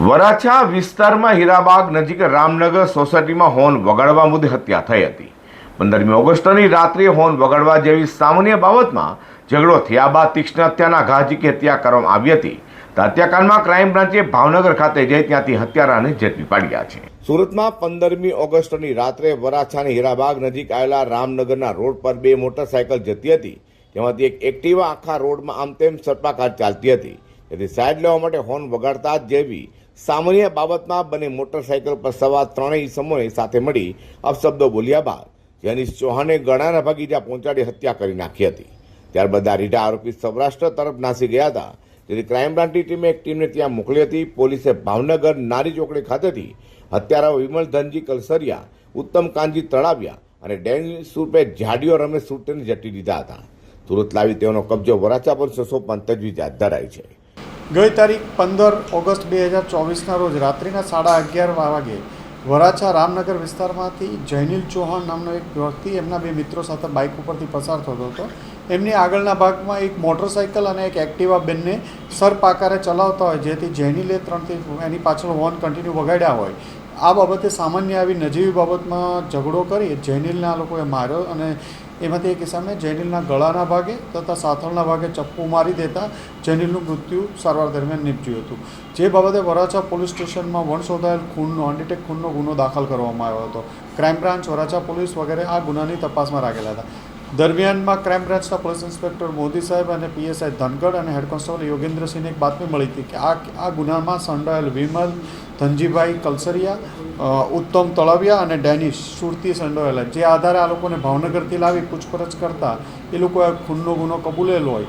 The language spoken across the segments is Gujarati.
વરાછા વિસ્તારમાં હીરાબાગ નજીક રામનગર સોસાયટીમાં હોર્ન વગાડવા મુદ્દે હત્યા થઈ હતી. પંદરમી ઓગસ્ટની રાત્રે હોર્ન વગાડવા જેવી સામાન્ય બાબતમાં ઝઘડો થયા બાદ તીક્ષ્ણ હત્યાના ઘાજીકી હત્યા કરવામાં આવી હતી. હત્યાકાંડમાં ક્રાઇમ બ્રાન્ચે ભાવનગર ખાતે જઈ ત્યાંથી હત્યારાને ઝડપી પાડ્યા છે. સુરતમાં પંદરમી ઓગસ્ટની રાત્રે વરાછાની હીરાબાગ નજીક આવેલા રામનગરના રોડ પર બે મોટરસાયકલ જતી હતી. તેમાંથી એક એક્ટિવા આખા રોડમાં આમ તેમ સર્પાકાર ચાલતી હતી. તેથી સાઈડ લેવા માટે હોર્ન વગાડતા જેવી સામાન્ય બાબતમાં બંને મોટરસાયકલ પર સવાર ત્રણેય સમૂહે સાથે મળી અપશબ્દો બોલ્યા બાદ જેનિસ ચૌહાણે ગળાના ભાગી જ્યાં પહોંચાડી હત્યા કરી નાખી હતી. ત્યારબાદ આ રીઢા આરોપી સૌરાષ્ટ્ર તરફ નાસી ગયા હતા. જેથી ક્રાઇમ બ્રાન્ચની ટીમે એક ટીમને ત્યાં મોકલી હતી. પોલીસે ભાવનગર નારી ચોકડી ખાતેથી હત્યારાઓ વિમલ ધનજી કલસરિયા, ઉત્તમ કાનજી તળાવ્યા અને ડેનિસ રૂપે જાડીઓ રમેશ સુરતને જટી દીધા હતા. તુરંત લાવી તેઓનો કબજો વરાછા પર છસો પંતજવી હાથ ધરાઈ છે. ગઈ તારીખ પંદર ઓગસ્ટ બે હજાર ચોવીસના રોજ રાત્રિના સાડા અગિયાર વાગે વરાછા રામનગર વિસ્તારમાંથી જૈનિલ ચૌહાણ નામનો એક વ્યક્તિ એમના બે મિત્રો સાથે બાઇક ઉપરથી પસાર થતો હતો. એમની આગળના ભાગમાં એક મોટરસાઇકલ અને એક એક્ટિવા બંને સર્પ આકારે ચલાવતા હોય, જેથી જૈનિલે ત્રણથી એની પાછળ હોર્ન કન્ટિન્યુ વગાડ્યા હોય. આ બાબતે સામાન્ય આવી નજીવી બાબતમાં ઝઘડો કરી જૈનિલના લોકોએ માર્યો અને એમાંથી એક કિસ્સામાં જૈનિલના ગળાના ભાગે તથા સાથળના ભાગે ચપ્પુ મારી દેતા જૈનિલનું મૃત્યુ સારવાર દરમિયાન નીપજ્યું હતું. જે બાબતે વરાછા પોલીસ સ્ટેશનમાં વણ ખૂનનો અનડિટેક ખૂનનો ગુનો દાખલ કરવામાં આવ્યો હતો. ક્રાઇમ બ્રાન્ચ વરાછા પોલીસ વગેરે આ ગુનાની તપાસમાં રાખેલા હતા. દરમિયાનમાં ક્રાઇમ બ્રાન્ચના પોલીસ ઇન્સ્પેક્ટર મોદી સાહેબ અને પીએસઆઈ ધનગઢ અને હેડ કોન્સ્ટેબલ યોગેન્દ્રસિંહને એક બાતમી મળી હતી કે આ આ ગુનામાં સંડાયેલ વિમલ, ધનજીભાઈ કલસરિયા ઉત્તમ તળવિયા અને ડેનિશ સુરતી સંડોયેલા. જે આધારે આ લોકોને ભાવનગરથી લાવી પૂછપરછ કરતા એ લોકોએ ખૂનનો ગુનો કબૂલેલો હોય.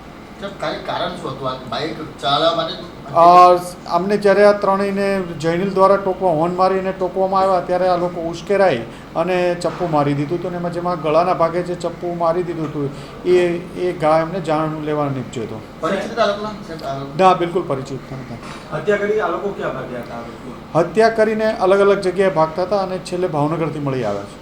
સાહેબ, ખાલી કારણ શું હતું? આ બાઇક ચલાવવા માટે અ, આમને જ્યારે આ ત્રણેયને જૈનિલ દ્વારા ટોકવા હોર્ન મારીને ટોકવામાં આવ્યા ત્યારે આ લોકો ઉશ્કેરાઈ અને ચપ્પુ મારી દીધું હતું અને એમાં જેમાં ગળાના ભાગે જે ચપ્પુ મારી દીધું હતું એ એ ઘા એમને જાણ લેવા નીપજ્યો હતો. પરિચિત આ લોકોના? સાહેબ, આ લોકો- ના બિલકુલ પરિચિત ન હતા. હત્યા કરી આ લોકો ક્યાં ભાગ્યા હતા આ લોકો? હત્યા કરીને અલગ અલગ જગ્યાએ ભાગતા હતા અને છેલ્લે ભાવનગરથી મળી આવ્યા છે.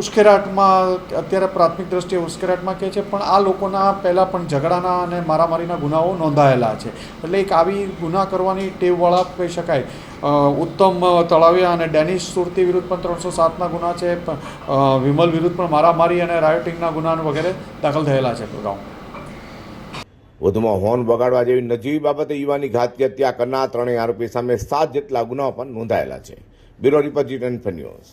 ઉશ્કેરાટમાં, અત્યારે પ્રાથમિક દ્રષ્ટિએ ઉશ્કેરાટમાં કહે છે, પણ આ લોકોના પહેલાં પણ ઝઘડાના અને મારામારીના ગુનાઓ નોંધાયેલા છે. એટલે એક આવી ગુના કરવાની ટેવવાળા કહી શકાય. ઉત્તમ તળાવિયા અને ડેનિશ સુરતી વિરુદ્ધ પણ ત્રણસો સાતના ગુના છે વિમલ વિરુદ્ધ પણ મારામારી અને રાયોટિંગના ગુના વગેરે દાખલ થયેલા છે. અગાઉ વધુમાં હોર્ન બગાડવા જેવી નજીવી બાબતે યુવાની ઘાતકી હત્યા કરનાર ત્રણેય આરોપી સામે સાત જેટલા ગુનાઓ પણ નોંધાયેલા છે. Bureau report G ten news.